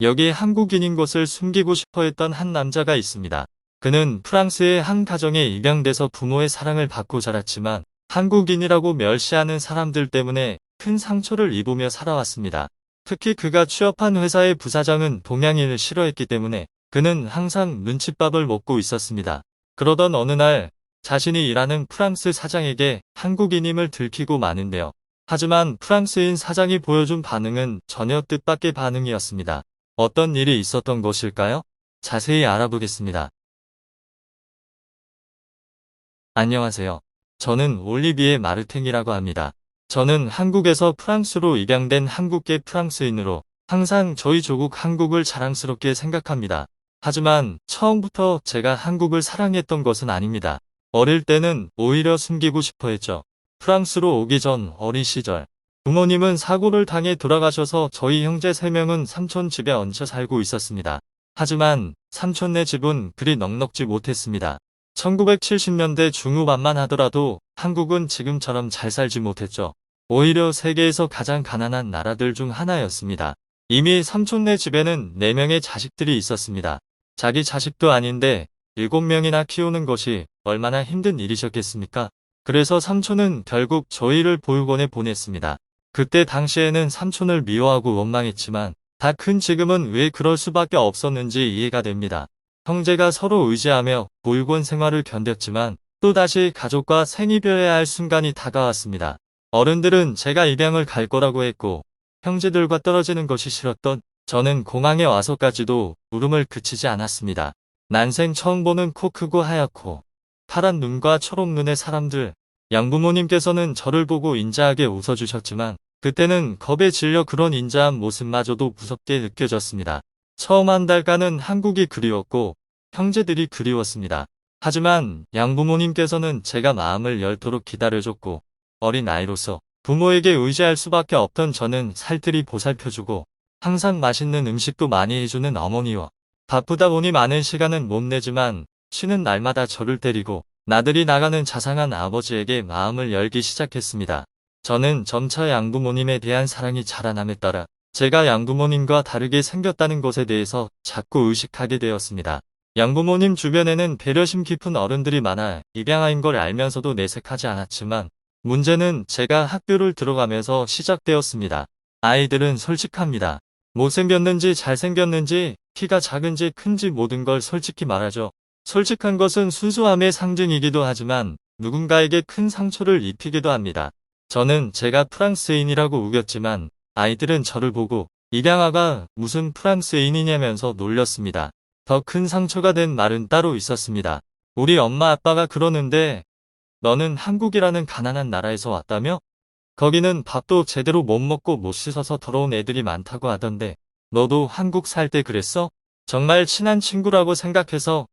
여기 한국인인 것을 숨기고 싶어 했던 한 남자가 있습니다. 그는 프랑스의 한 가정에 입양돼서 부모의 사랑을 받고 자랐지만 한국인이라고 멸시하는 사람들 때문에 큰 상처를 입으며 살아왔습니다. 특히 그가 취업한 회사의 부사장은 동양인을 싫어했기 때문에 그는 항상 눈칫밥을 먹고 있었습니다. 그러던 어느 날 자신이 일하는 프랑스 사장에게 한국인임을 들키고 마는데요. 하지만 프랑스인 사장이 보여준 반응은 전혀 뜻밖의 반응이었습니다. 어떤 일이 있었던 것일까요? 자세히 알아보겠습니다. 안녕하세요. 저는 올리비에 마르탱이라고 합니다. 저는 한국에서 프랑스로 입양된 한국계 프랑스인으로 항상 저희 조국 한국을 자랑스럽게 생각합니다. 하지만 처음부터 제가 한국을 사랑했던 것은 아닙니다. 어릴 때는 오히려 숨기고 싶어 했죠. 프랑스로 오기 전 어린 시절 부모님은 사고를 당해 돌아가셔서 저희 형제 3명은 삼촌 집에 얹혀 살고 있었습니다. 하지만 삼촌네 집은 그리 넉넉지 못했습니다. 1970년대 중후반만 하더라도 한국은 지금처럼 잘 살지 못했죠. 오히려 세계에서 가장 가난한 나라들 중 하나였습니다. 이미 삼촌네 집에는 4명의 자식들이 있었습니다. 자기 자식도 아닌데 7명이나 키우는 것이 얼마나 힘든 일이셨겠습니까? 그래서 삼촌은 결국 저희를 보육원에 보냈습니다. 그때 당시에는 삼촌을 미워하고 원망했지만 다 큰 지금은 왜 그럴 수밖에 없었는지 이해가 됩니다. 형제가 서로 의지하며 보육원 생활을 견뎠지만 또다시 가족과 생이별해야 할 순간이 다가왔습니다. 어른들은 제가 입양을 갈 거라고 했고 형제들과 떨어지는 것이 싫었던 저는 공항에 와서까지도 울음을 그치지 않았습니다. 난생 처음 보는 코 크고 하얗고 파란 눈과 초록 눈의 사람들 양부모님께서는 저를 보고 인자하게 웃어주셨지만 그때는 겁에 질려 그런 인자한 모습마저도 무섭게 느껴졌습니다. 처음 한 달간은 한국이 그리웠고 형제들이 그리웠습니다. 하지만 양부모님께서는 제가 마음을 열도록 기다려줬고 어린 아이로서 부모에게 의지할 수밖에 없던 저는 살뜰히 보살펴주고 항상 맛있는 음식도 많이 해주는 어머니와 바쁘다 보니 많은 시간은 못 내지만 쉬는 날마다 저를 때리고 나들이 나가는 자상한 아버지에게 마음을 열기 시작했습니다. 저는 점차 양부모님에 대한 사랑이 자라남에 따라 제가 양부모님과 다르게 생겼다는 것에 대해서 자꾸 의식하게 되었습니다. 양부모님 주변에는 배려심 깊은 어른들이 많아 입양아인 걸 알면서도 내색하지 않았지만 문제는 제가 학교를 들어가면서 시작되었습니다. 아이들은 솔직합니다. 못생겼는지 잘생겼는지 키가 작은지 큰지 모든 걸 솔직히 말하죠. 솔직한 것은 순수함의 상징이기도 하지만 누군가에게 큰 상처를 입히기도 합니다. 저는 제가 프랑스인이라고 우겼지만 아이들은 저를 보고 입양아가 무슨 프랑스인이냐면서 놀렸습니다. 더 큰 상처가 된 말은 따로 있었습니다. 우리 엄마 아빠가 그러는데 너는 한국이라는 가난한 나라에서 왔다며? 거기는 밥도 제대로 못 먹고 못 씻어서 더러운 애들이 많다고 하던데 너도 한국 살 때 그랬어? 정말 친한 친구라고 생각해서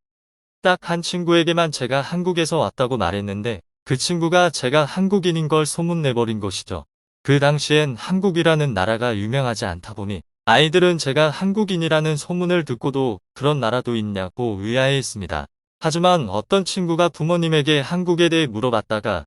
딱 한 친구에게만 제가 한국에서 왔다고 말했는데 그 친구가 제가 한국인인 걸 소문내버린 것이죠. 그 당시엔 한국이라는 나라가 유명하지 않다 보니 아이들은 제가 한국인이라는 소문을 듣고도 그런 나라도 있냐고 의아해했습니다. 하지만 어떤 친구가 부모님에게 한국에 대해 물어봤다가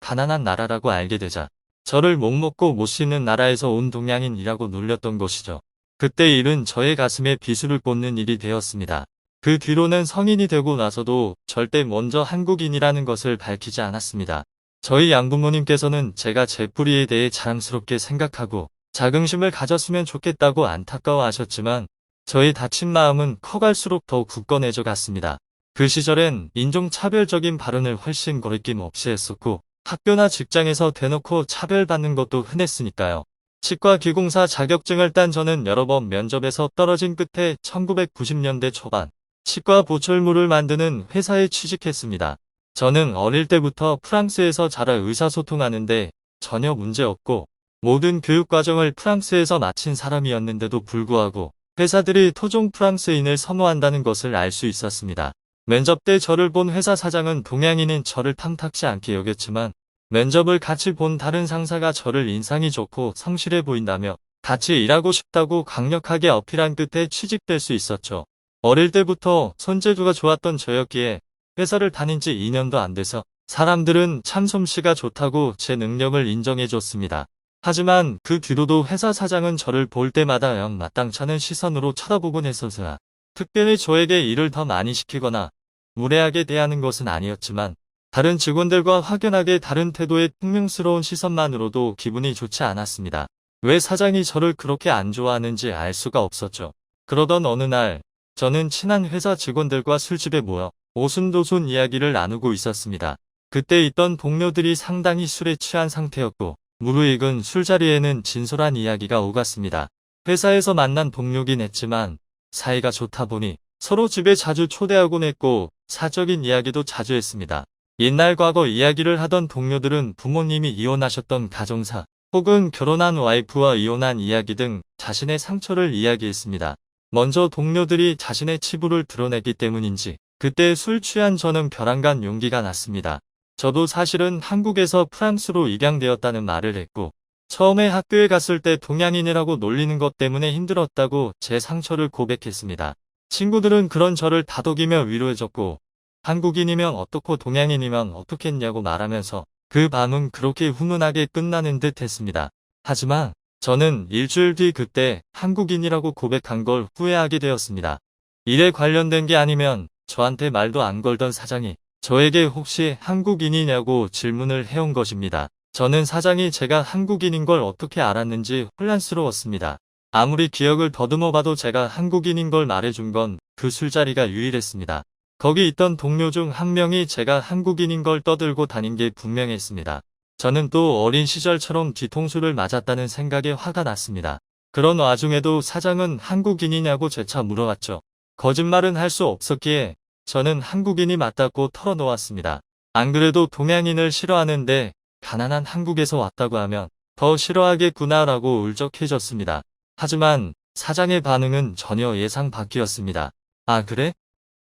가난한 나라라고 알게 되자 저를 못 먹고 못 씻는 나라에서 온 동양인이라고 놀렸던 것이죠. 그때 일은 저의 가슴에 비수를 꽂는 일이 되었습니다. 그 뒤로는 성인이 되고 나서도 절대 먼저 한국인이라는 것을 밝히지 않았습니다. 저희 양부모님께서는 제가 제 뿌리에 대해 자랑스럽게 생각하고 자긍심을 가졌으면 좋겠다고 안타까워하셨지만 저의 다친 마음은 커갈수록 더 굳건해져 갔습니다. 그 시절엔 인종차별적인 발언을 훨씬 거리낌 없이 했었고 학교나 직장에서 대놓고 차별받는 것도 흔했으니까요. 치과 기공사 자격증을 딴 저는 여러 번 면접에서 떨어진 끝에 1990년대 초반 치과 보철물을 만드는 회사에 취직했습니다. 저는 어릴 때부터 프랑스에서 자라 의사소통하는데 전혀 문제없고 모든 교육과정을 프랑스에서 마친 사람이었는데도 불구하고 회사들이 토종 프랑스인을 선호한다는 것을 알 수 있었습니다. 면접 때 저를 본 회사 사장은 동양인인 저를 탐탁지 않게 여겼지만 면접을 같이 본 다른 상사가 저를 인상이 좋고 성실해 보인다며 같이 일하고 싶다고 강력하게 어필한 끝에 취직될 수 있었죠. 어릴 때부터 손재주가 좋았던 저였기에 회사를 다닌 지 2년도 안 돼서 사람들은 참 솜씨가 좋다고 제 능력을 인정해 줬습니다. 하지만 그 뒤로도 회사 사장은 저를 볼 때마다 영 마땅찮은 시선으로 쳐다보곤 했어서야. 특별히 저에게 일을 더 많이 시키거나 무례하게 대하는 것은 아니었지만 다른 직원들과 확연하게 다른 태도의 퉁명스러운 시선만으로도 기분이 좋지 않았습니다. 왜 사장이 저를 그렇게 안 좋아하는지 알 수가 없었죠. 그러던 어느 날 저는 친한 회사 직원들과 술집에 모여 오순도순 이야기를 나누고 있었습니다. 그때 있던 동료들이 상당히 술에 취한 상태였고 무르익은 술자리에는 진솔한 이야기가 오갔습니다. 회사에서 만난 동료긴 했지만 사이가 좋다 보니 서로 집에 자주 초대하곤 했고 사적인 이야기도 자주 했습니다. 옛날 과거 이야기를 하던 동료들은 부모님이 이혼하셨던 가정사 혹은 결혼한 와이프와 이혼한 이야기 등 자신의 상처를 이야기했습니다. 먼저 동료들이 자신의 치부를 드러냈기 때문인지 그때 술 취한 저는 벼랑간 용기가 났습니다. 저도 사실은 한국에서 프랑스로 입양되었다는 말을 했고 처음에 학교에 갔을 때 동양인이라고 놀리는 것 때문에 힘들었다고 제 상처를 고백했습니다. 친구들은 그런 저를 다독이며 위로해줬고 한국인이면 어떻고 동양인이면 어떻겠냐고 말하면서 그 밤은 그렇게 훈훈하게 끝나는 듯 했습니다. 하지만 저는 일주일 뒤 그때 한국인이라고 고백한 걸 후회하게 되었습니다. 일에 관련된 게 아니면 저한테 말도 안 걸던 사장이 저에게 혹시 한국인이냐고 질문을 해온 것입니다. 저는 사장이 제가 한국인인 걸 어떻게 알았는지 혼란스러웠습니다. 아무리 기억을 더듬어 봐도 제가 한국인인 걸 말해준 건 그 술자리가 유일했습니다. 거기 있던 동료 중 한 명이 제가 한국인인 걸 떠들고 다닌 게 분명했습니다. 저는 또 어린 시절처럼 뒤통수를 맞았다는 생각에 화가 났습니다. 그런 와중에도 사장은 한국인이냐고 재차 물어왔죠. 거짓말은 할 수 없었기에 저는 한국인이 맞다고 털어놓았습니다. 안 그래도 동양인을 싫어하는데 가난한 한국에서 왔다고 하면 더 싫어하겠구나라고 울적해졌습니다. 하지만 사장의 반응은 전혀 예상 밖이었습니다. 아 그래?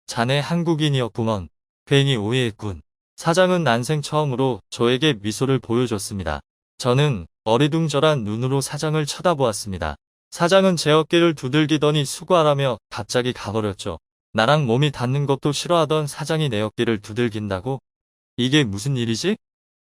자네 한국인이었구먼. 괜히 오해했군. 사장은 난생 처음으로 저에게 미소를 보여줬습니다. 저는 어리둥절한 눈으로 사장을 쳐다보았습니다. 사장은 제 어깨를 두들기더니 수고하라며 갑자기 가버렸죠. 나랑 몸이 닿는 것도 싫어하던 사장이 내 어깨를 두들긴다고? 이게 무슨 일이지?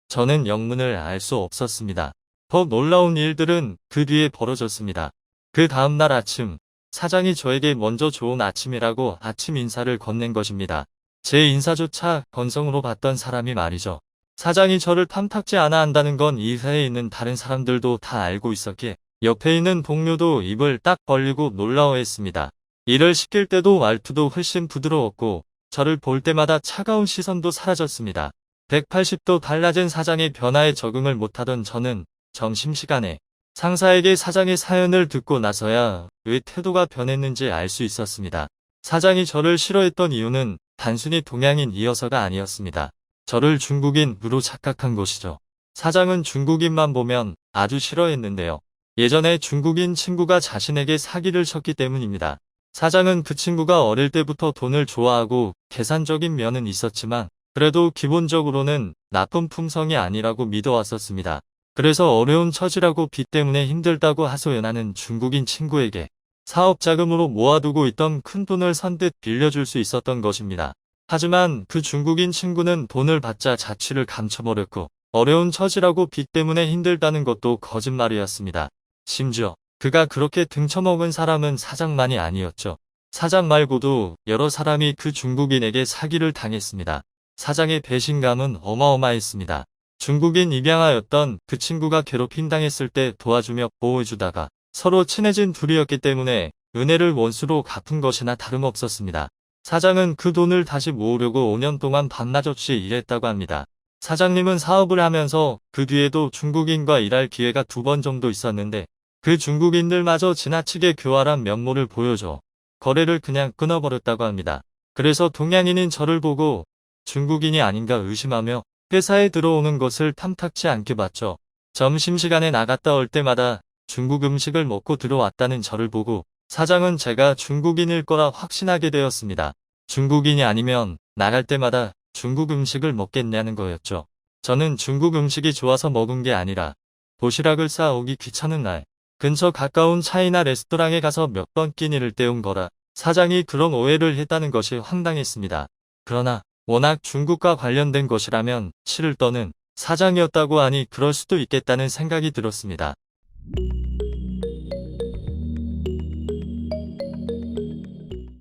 저는 영문을 알 수 없었습니다. 더 놀라운 일들은 그 뒤에 벌어졌습니다. 그 다음날 아침, 사장이 저에게 먼저 좋은 아침이라고 아침 인사를 건넨 것입니다. 제 인사조차 건성으로 봤던 사람이 말이죠. 사장이 저를 탐탁지 않아 한다는 건 이 회사에 있는 다른 사람들도 다 알고 있었기에 옆에 있는 동료도 입을 딱 벌리고 놀라워했습니다. 일을 시킬 때도 말투도 훨씬 부드러웠고 저를 볼 때마다 차가운 시선도 사라졌습니다. 180도 달라진 사장의 변화에 적응을 못하던 저는 점심시간에 상사에게 사장의 사연을 듣고 나서야 왜 태도가 변했는지 알 수 있었습니다. 사장이 저를 싫어했던 이유는 단순히 동양인이어서가 아니었습니다. 저를 중국인으로 착각한 것이죠. 사장은 중국인만 보면 아주 싫어했는데요. 예전에 중국인 친구가 자신에게 사기를 쳤기 때문입니다. 사장은 그 친구가 어릴 때부터 돈을 좋아하고 계산적인 면은 있었지만 그래도 기본적으로는 나쁜 품성이 아니라고 믿어왔었습니다. 그래서 어려운 처지라고 빚 때문에 힘들다고 하소연하는 중국인 친구에게 사업 자금으로 모아두고 있던 큰 돈을 선뜻 빌려줄 수 있었던 것입니다. 하지만 그 중국인 친구는 돈을 받자 자취를 감춰버렸고 어려운 처지라고 빚 때문에 힘들다는 것도 거짓말이었습니다. 심지어 그가 그렇게 등쳐먹은 사람은 사장만이 아니었죠. 사장 말고도 여러 사람이 그 중국인에게 사기를 당했습니다. 사장의 배신감은 어마어마했습니다. 중국인 입양아였던 그 친구가 괴롭힘 당했을 때 도와주며 보호해주다가 서로 친해진 둘이었기 때문에 은혜를 원수로 갚은 것이나 다름없었습니다. 사장은 그 돈을 다시 모으려고 5년 동안 밤낮 없이 일했다고 합니다. 사장님은 사업을 하면서 그 뒤에도 중국인과 일할 기회가 두 번 정도 있었는데 그 중국인들마저 지나치게 교활한 면모를 보여줘 거래를 그냥 끊어버렸다고 합니다. 그래서 동양인인 저를 보고 중국인이 아닌가 의심하며 회사에 들어오는 것을 탐탁치 않게 봤죠. 점심시간에 나갔다 올 때마다 중국 음식을 먹고 들어왔다는 저를 보고 사장은 제가 중국인일 거라 확신하게 되었습니다. 중국인이 아니면 나갈 때마다 중국 음식을 먹겠냐는 거였죠. 저는 중국 음식이 좋아서 먹은 게 아니라 도시락을 싸오기 귀찮은 날 근처 가까운 차이나 레스토랑에 가서 몇 번 끼니를 때운 거라 사장이 그런 오해를 했다는 것이 황당했습니다. 그러나 워낙 중국과 관련된 것이라면 치를 떠는 사장이었다고 하니 그럴 수도 있겠다는 생각이 들었습니다. you